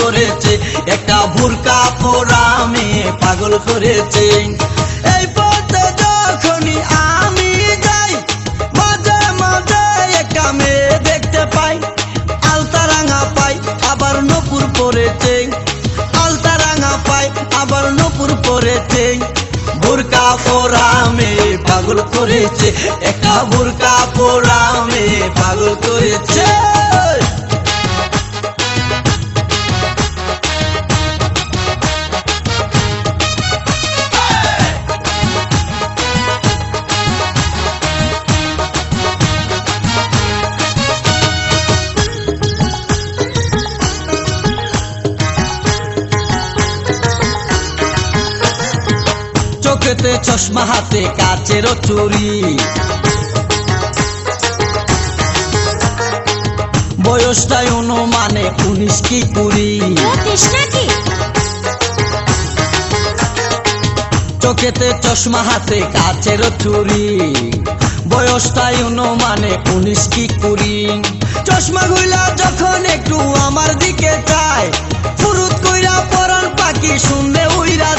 করেছে। একটা ভুরকা পোড়া মেয়ে পাগল করেছে। এই পথে যখনই আমি যাই, মাঝে মাঝে একটা মেয়ে দেখতে পাই। আলতা রাঙা পাই, আবার নপুর পরেছে। আলতা রাঙা পাই, আবার নপুর পরেছে। বুরকা পোড়া মেয়ে পাগল করেছে। একটা বুরকা পোড়া মেয়ে পাগল করেছে। চোখেতে চশমা হাতে কাচেরও চুরি বয়সটাই অনুমানে উনিশ কি কুড়ি। চোখেতে চশমা হাতে কাচের চুরি বয়সটাই অনুমানে উনিশ কি কুড়ি। চশমা গুলা যখন একটু আমার দিকে চায় ফুরুত কইরা পরান পাখি শুনলে উইরা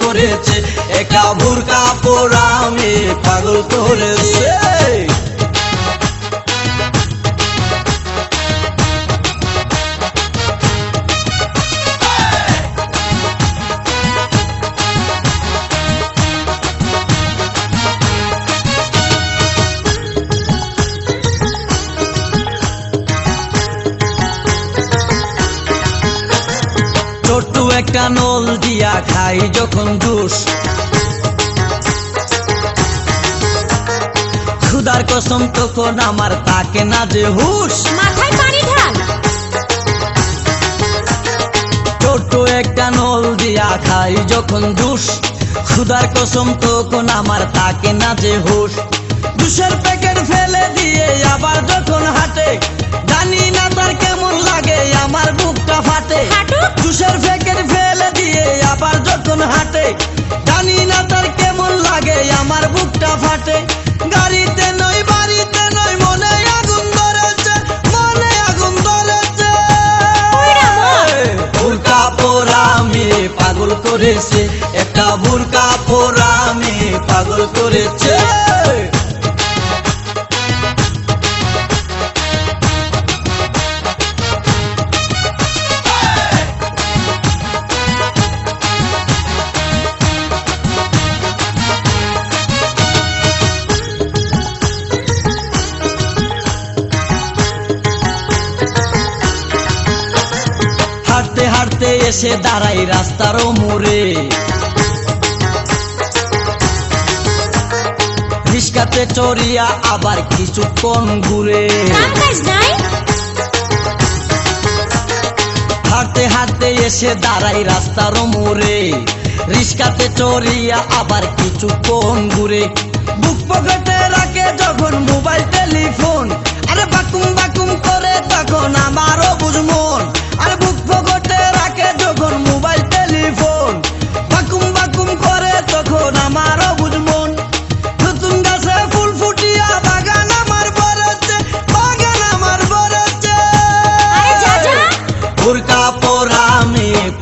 করেছে একা ভুর কাপড় আমি পাগল করেছে। একটা নল দিয়া খাই যখন জুস ক্ষুদার কসম তখন আমার তাকে না যে হুশ। মাথায় পানি ঢাল। ছোট্ট একটা নল দিয়া খাই যখন জুস ক্ষুদার কসম তখন আমার তাকে না যে হুশ। জুসের প্যাকেট ফেলে দিয়ে আবার যখন হাঁটে ফাটে। হাঁটুক? জুসের প্যাকেট ফেলে দিয়ে আবার যখন হাঁটে জানি না তার কেমন লাগে আমার বুকটা ফাটে। গাড়িতে নয় বাড়িতে নয় মনে আগুন ধরেছে মনে আগুন ধরেছে। ওইরা পোড়া মেয়ে পাগল করেছে একটা বুরকা পোড়া মেয়ে পাগল করেছে। হাঁটতে হাঁটতে এসে দাঁড়াই রাস্তার মোড়ে। রিস্কাতে চড়িয়া আবার কিছুক্ষণ ঘুরে। হাঁটতে হাঁটতে এসে দাঁড়াই রাস্তার মোড়ে। রিস্কাতে চড়িয়া আবার কিছুক্ষণ ঘুরে। বুক পকেটে রাখে যখন মোবাইল টেলিফোন। আরে বাকুম বাকুম করে তখন আমারও বুঝমন। আরে পকেটে রাখে যখন মোবাইল টেলিফোন। বাকুম বাকুম করে তখন আমারও বুঝমন নতুন গাছে ফুল ফুটিয়া বাগান আমার বরেছে বাগান আমার বরেছে। ভুরকা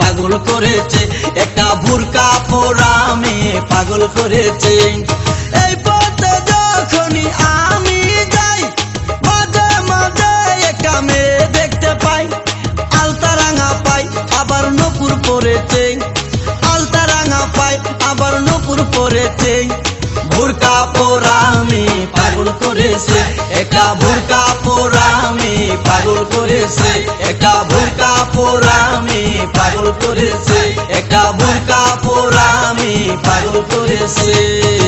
পাগল করেছে একটা ভুরকা পোড়া মেয়ে পাগল করেছে। পরেছে ভুরকা পোরামে পাগল করেছে। একটা ভুরকা পোরামে পাগল করেছে। একটা ভুরকা পোরামে পাগল করেছে। একটা ভুরকা পোরামে পাগল করেছে।